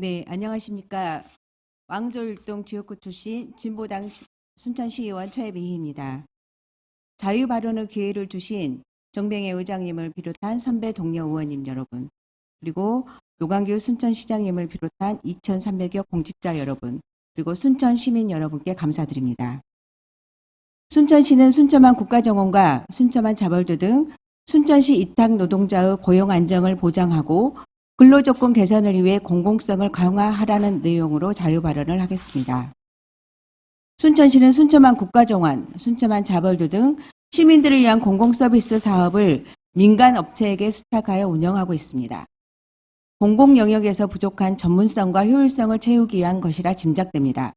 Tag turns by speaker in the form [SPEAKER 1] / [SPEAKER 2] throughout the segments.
[SPEAKER 1] 네, 안녕하십니까. 왕조율동 지역구 출신 진보당 시- 순천시의원 최혜미입니다. 자유 발언의 기회를 주신 정병혜 의장님을 비롯한 선배 동료 의원님 여러분, 그리고 노광규 순천시장님을 비롯한 2,300여 공직자 여러분, 그리고 순천 시민 여러분께 감사드립니다. 순천시는 순천만 국가정원과 순천만 자벌도 등 순천시 이탁 노동자의 고용 안정을 보장하고 근로조건 개선을 위해 공공성을 강화하라는 내용으로 자유 발언을 하겠습니다. 순천시는 순천만 국가정원, 순천만 자벌도 등 시민들을 위한 공공서비스 사업을 민간 업체에게 수탁하여 운영하고 있습니다. 공공 영역에서 부족한 전문성과 효율성을 채우기 위한 것이라 짐작됩니다.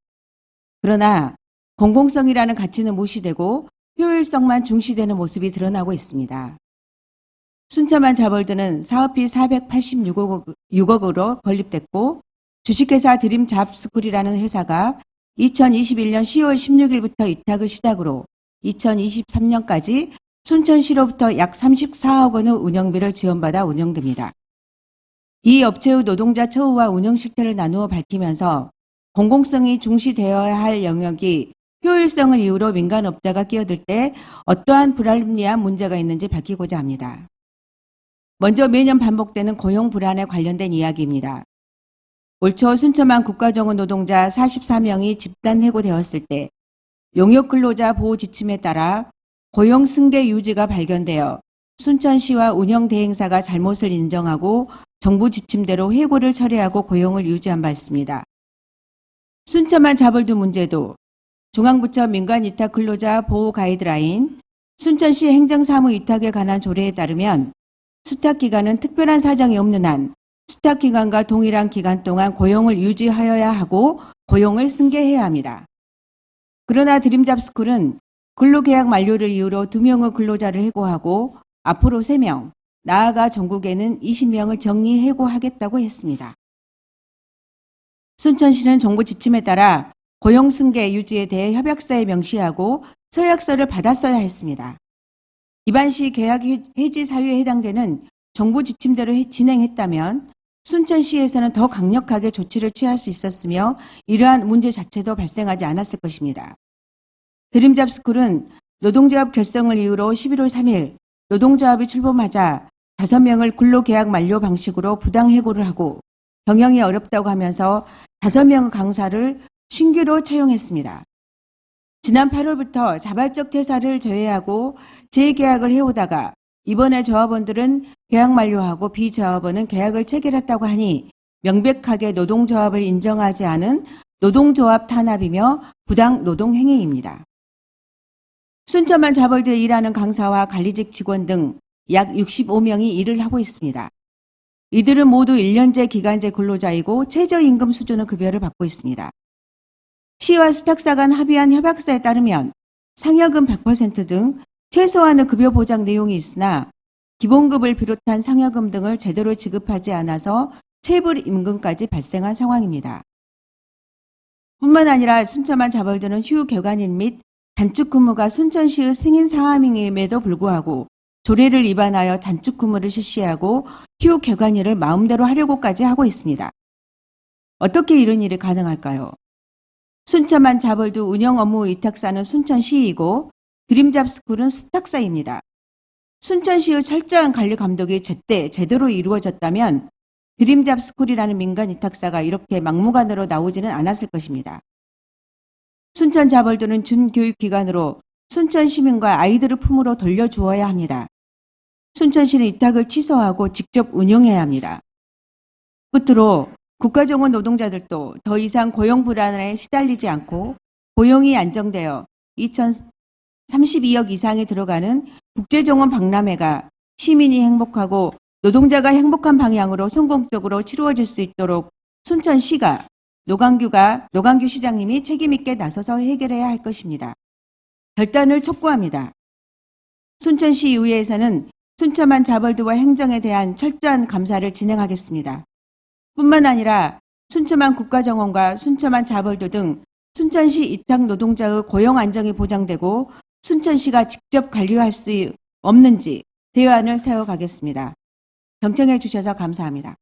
[SPEAKER 1] 그러나 공공성이라는 가치는 무시되고 효율성만 중시되는 모습이 드러나고 있습니다. 순천만 자벌드는 사업비 486억, 6억으로 건립됐고 주식회사 드림 잡스쿨이라는 회사가 2021년 10월 16일부터 이탁을 시작으로 2023년까지 순천시로부터 약 34억 원의 운영비를 지원받아 운영됩니다. 이 업체의 노동자 처우와 운영 실태를 나누어 밝히면서 공공성이 중시되어야 할 영역이 효율성을 이유로 민간업자가 끼어들 때 어떠한 불합리한 문제가 있는지 밝히고자 합니다. 먼저 매년 반복되는 고용 불안에 관련된 이야기입니다. 올초 순천만 국가정원 노동자 44명이 집단 해고되었을 때 용역 근로자 보호 지침에 따라 고용 승계 유지가 발견되어 순천시와 운영 대행사가 잘못을 인정하고 정부 지침대로 해고를 처리하고 고용을 유지한 바 있습니다. 순천만 자벌도 문제도 중앙부처 민간 위탁 근로자 보호 가이드라인 순천시 행정사무 위탁에 관한 조례에 따르면 수탁 기간은 특별한 사정이 없는 한 수탁 기간과 동일한 기간 동안 고용을 유지하여야 하고 고용을 승계해야 합니다. 그러나 드림잡스쿨은 근로계약 만료를 이유로 2명의 근로자를 해고하고 앞으로 3명, 나아가 전국에는 20명을 정리 해고하겠다고 했습니다. 순천시는 정부 지침에 따라 고용 승계 유지에 대해 협약서에 명시하고 서약서를 받았어야 했습니다. 이반 시 계약 해지 사유에 해당되는 정부 지침대로 해- 진행했다면 순천시에서는 더 강력하게 조치를 취할 수 있었으며 이러한 문제 자체도 발생하지 않았을 것입니다. 드림잡스쿨은 노동조합 결성을 이유로 11월 3일 노동조합이 출범하자 5명을 근로계약 만료 방식으로 부당해고를 하고 경영이 어렵다고 하면서 5명의 강사를 신규로 채용했습니다. 지난 8월부터 자발적 퇴사를 제외하고 재계약을 해오다가 이번에 조합원들은 계약 만료하고 비조합원은 계약을 체결했다고 하니 명백하게 노동조합을 인정하지 않은 노동조합 탄압이며 부당 노동행위입니다. 순천만 자벌드에 일하는 강사와 관리직 직원 등 약 65명이 일을 하고 있습니다. 이들은 모두 1년제 기간제 근로자이고 최저임금 수준의 급여를 받고 있습니다. 시와 수탁사 간 합의한 협약서에 따르면 상여금 100%등 최소한의 급여 보장 내용이 있으나 기본급을 비롯한 상여금 등을 제대로 지급하지 않아서 체불 임금까지 발생한 상황입니다. 뿐만 아니라 순천만 자벌드는 휴 개관인 및 단축 근무가 순천시의 승인 사항임에도 불구하고 조례를 위반하여 단축 근무를 실시하고 휴 개관일을 마음대로 하려고까지 하고 있습니다. 어떻게 이런 일이 가능할까요? 순천만 자벌도 운영 업무 위탁사는 순천시이고 드림잡스쿨은 수탁사입니다. 순천시의 철저한 관리 감독이 제때 제대로 이루어졌다면 드림잡스쿨이라는 민간 위탁사가 이렇게 막무가내로 나오지는 않았을 것입니다. 순천 자벌도는 준교육기관으로 순천 시민과 아이들을 품으로 돌려주어야 합니다. 순천시는 위탁을 취소하고 직접 운영해야 합니다. 끝으로 국가정원 노동자들도 더 이상 고용 불안에 시달리지 않고 고용이 안정되어 2032억 이상이 들어가는 국제정원 박람회가 시민이 행복하고 노동자가 행복한 방향으로 성공적으로 치루어질 수 있도록 순천시가 노광규가 노광규 시장님이 책임있게 나서서 해결해야 할 것입니다. 결단을 촉구합니다. 순천시 의회에서는 순천만 자벌드와 행정에 대한 철저한 감사를 진행하겠습니다. 뿐만 아니라 순천만 국가정원과 순천만 자벌도 등 순천시 이탁 노동자의 고용 안정이 보장되고 순천시가 직접 관리할 수 없는지 대안을 세워가겠습니다. 경청해 주셔서 감사합니다.